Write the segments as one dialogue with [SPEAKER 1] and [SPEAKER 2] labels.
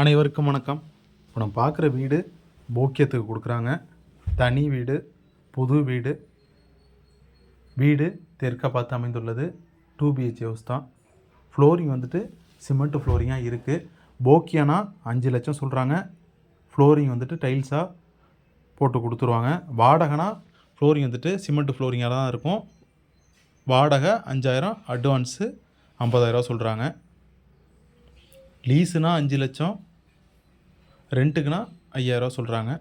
[SPEAKER 1] அனைவருக்கும் வணக்கம். இப்போ நம்ம பார்க்குற வீடு போக்கியத்துக்கு கொடுக்குறாங்க. தனி வீடு புது வீடு. வீடு தெற்க பார்த்து அமைந்துள்ளது. டூ பிஹெச் ஹவுஸ் தான். ஃப்ளோரிங் வந்துட்டு சிமெண்ட் ஃப்ளோரிங்காக இருக்குது போக்கியனா அஞ்சு லட்சம் சொல்கிறாங்க ஃப்ளோரிங் வந்துட்டு டைல்ஸாக போட்டு கொடுத்துருவாங்க. வாடகைனா ஃப்ளோரிங் வந்துட்டு சிமெண்ட் ஃப்ளோரிங்காக தான் இருக்கும். வாடகை அஞ்சாயிரம் அட்வான்ஸு ஐம்பதாயிரரூவா சொல்கிறாங்க லீஸுனா அஞ்சு லட்சம். ரெண்ட்டுக்குனா ஐயாயிரூவா சொல்கிறாங்க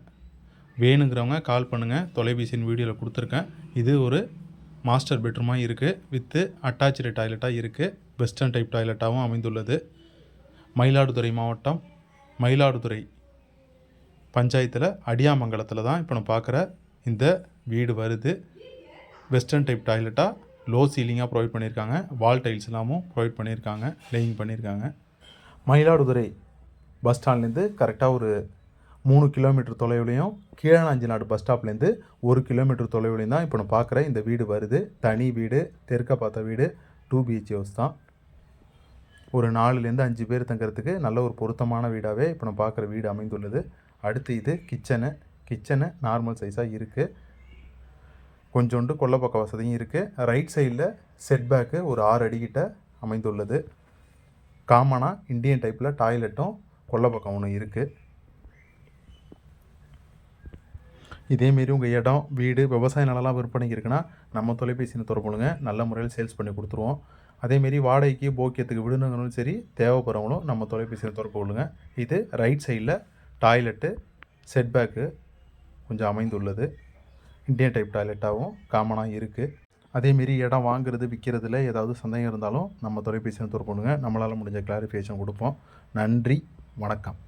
[SPEAKER 1] வேணுங்கிறவங்க கால் பண்ணுங்கள் தொலைபேசியின் வீடியோவில் கொடுத்துருக்கேன். இது ஒரு மாஸ்டர் பெட்ரூமாக இருக்குது வித்து அட்டாச்சு டாய்லெட்டாக இருக்குது வெஸ்டர்ன் டைப் டாய்லெட்டாகவும் அமைந்துள்ளது. மயிலாடுதுறை மாவட்டம் மயிலாடுதுறை பஞ்சாயத்தில் அடியாமங்கலத்தில் தான் இப்போ நான் பார்க்குற இந்த வீடு வருது. வெஸ்டர்ன் டைப் டாய்லெட்டாக லோ சீலிங்காக ப்ரொவைட் பண்ணியிருக்காங்க வால் டைல்ஸ் எல்லாமும் ப்ரொவைட் பண்ணியிருக்காங்க லேயிங் பண்ணியிருக்காங்க மயிலாடுதுறை பஸ் ஸ்டாண்ட்லேருந்து கரெக்டாக ஒரு மூணு கிலோமீட்டர் தொலைவுலையும் கீழநாஞ்சிநாடு பஸ் ஸ்டாப்லேருந்து ஒரு கிலோமீட்டர் தொலைவுலையும் தான் இப்போ நான் பார்க்குற இந்த வீடு வருது. தனி வீடு தெற்க பார்த்த வீடு டூ பிஹெச் ஹவுஸ் தான். ஒரு நாலுலேருந்து அஞ்சு பேர் தங்குறதுக்கு நல்ல ஒரு பொருத்தமான வீடாகவே இப்போ நான் பார்க்குற வீடு அமைந்துள்ளது. அடுத்து இது கிச்சனு. கிச்சனு நார்மல் சைஸாக இருக்குது கொஞ்சோண்டு கொல்லப்பக்க வசதியும் இருக்குது ரைட் சைடில் செட்பேக்கு ஒரு ஆறு அடிக்கிட்ட அமைந்துள்ளது. காமனாக இந்தியன் டைப்பில் டாய்லெட்டும் கொல்லப்பக்கம் ஒன்று இருக்குது இதேமாரி உங்கள் இடம் வீடு விவசாய நிலம்லாம் விற்பனைக்கு இருக்குன்னா நம்ம தொலைபேசியை தொடர்புங்க நல்ல முறையில் சேல்ஸ் பண்ணி கொடுத்துருவோம். அதேமாரி வாடகைக்கு போக்கியத்துக்கு விடுணுங்களும் சரி தேவைப்படுறவங்களும் நம்ம தொலைபேசியில் தொடர்பு கொள்ளுங்க. இது ரைட் சைடில் டாய்லெட்டு செட்பேக்கு கொஞ்சம் அமைந்துள்ளது. இந்தியன் டைப் டாய்லெட்டாகவும் காமனாக இருக்குது அதேமாரி இடம் வாங்குறது விற்கிறதுல ஏதாவது சந்தேகம் இருந்தாலும் நம்ம தொலைபேசியில் தொடர்பு பண்ணுங்கள் நம்மளால் முடிஞ்ச கிளாரிஃபிகேஷன் கொடுப்போம். நன்றி. வணக்கம்.